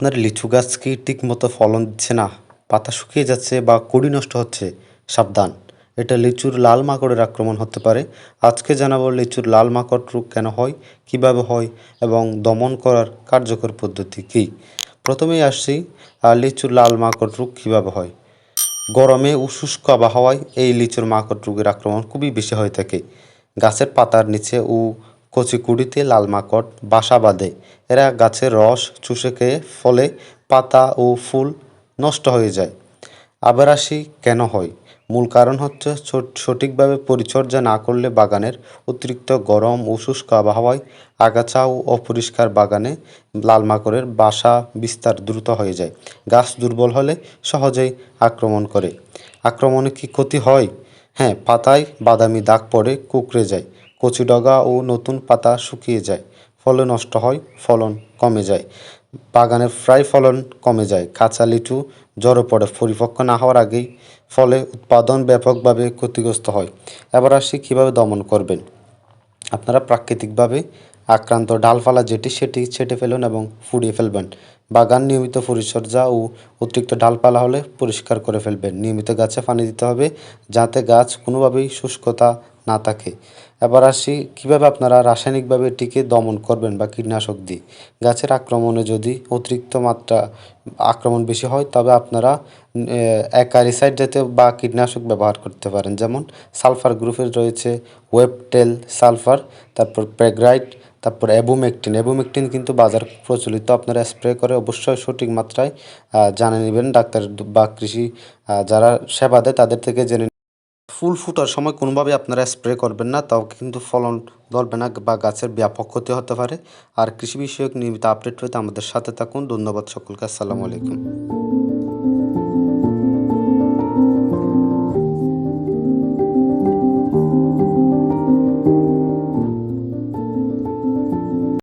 আপনার লিচু গাছ কি ঠিকমতো ফলন দিচ্ছে না? পাতা শুকিয়ে যাচ্ছে বা কুড়ি নষ্ট হচ্ছে? সাবধান। এটা লিচুর লাল মাকড়ের আক্রমণ হতে পারে। আজকে জানাব লিচুর লাল মাকড় রোগ কেন হয়, কীভাবে হয় এবং দমন করার কার্যকর পদ্ধতি কী? প্রথমেই আসছি লিচুর লাল মাকড় রোগ কীভাবে হয়? গরমে ও শুষ্ক আবহাওয়ায় এই লিচুর মাকড় রোগের আক্রমণ খুবই বেশি হয়ে থাকে। গাছের পাতার নিচে ও কচি কুড়িতে লাল মাকড় বাসা বাঁধে। এরা গাছের রস চুষে খেয়ে ফলে পাতা ও ফুল নষ্ট হয়ে যায়। আবার আসি কেন হয়? মূল কারণ হচ্ছে সঠিকভাবে পরিচর্যা না করলে বাগানের অতিরিক্ত গরম ও শুষ্ক আবহাওয়ায় আগাছা ও অপরিষ্কার বাগানে লাল মাকড়ের বাসা বিস্তার দ্রুত হয়ে যায়। গাছ দুর্বল হলে সহজেই আক্রমণ করে। আক্রমণে কি ক্ষতি হয়? হ্যাঁ পাতায় বাদামি দাগ পড়ে কুঁকড়ে যায়। কচি ডগা ও নতুন পাতা শুকিয়ে যায়। ফলে নষ্ট হয়, ফলন কমে যায়। বাগানের প্রায় ফলন কমে যায়। কাঁচা লিচু জড়ো পড়ে। পরিপক্ক না হওয়ার আগেই ফলে উৎপাদন ব্যাপকভাবে ক্ষতিগ্রস্ত হয়। এবার আসি কীভাবে দমন করবেন। আপনারা প্রাকৃতিকভাবে আক্রান্ত ডালপালা যেটি, সেটি ছেটে ফেলুন এবং ফুরিয়ে ফেলবেন। বাগান নিয়মিত পরিচর্যা ও অতিরিক্ত ডালপালা হলে পরিষ্কার করে ফেলবেন। নিয়মিত গাছে পানি দিতে হবে যাতে গাছ কোনোভাবেই শুষ্কতা না থাকে এবার আসি, কীভাবে আপনারা রাসায়নিকভাবে এটিকে দমন করবেন বা কীটনাশক দিয়ে? গাছের আক্রমণে যদি অতিরিক্ত মাত্রা আক্রমণ বেশি হয়, তবে আপনারা অ্যাকারিসাইড জাতীয় বা কীটনাশক ব্যবহার করতে পারেন। যেমন সালফার গ্রুপের রয়েছে ওয়েবটেল সালফার, তারপর প্যাগ্রাইট তারপর অ্যাবুমেকটিন। অ্যাবুমেকটিন কিন্তু বাজার প্রচলিত, আপনারা স্প্রে করে অবশ্যই সঠিক মাত্রায় জানে নেবেন। ডাক্তার বা কৃষি যারা সেবা দেয়, তাদের থেকে জেনে ফুল ফুটার সময় কোনোভাবে আপনারা স্প্রে করবেন না, তাও কিন্তু ফলন ধরবে না বা গাছের ব্যাপক ক্ষতি হতে পারে। আর কৃষি বিষয়ক নিয়মিত আপডেট পেতে আমাদের সাথে থাকুন। ধন্যবাদ সকলকে। আসসালামু আলাইকুম।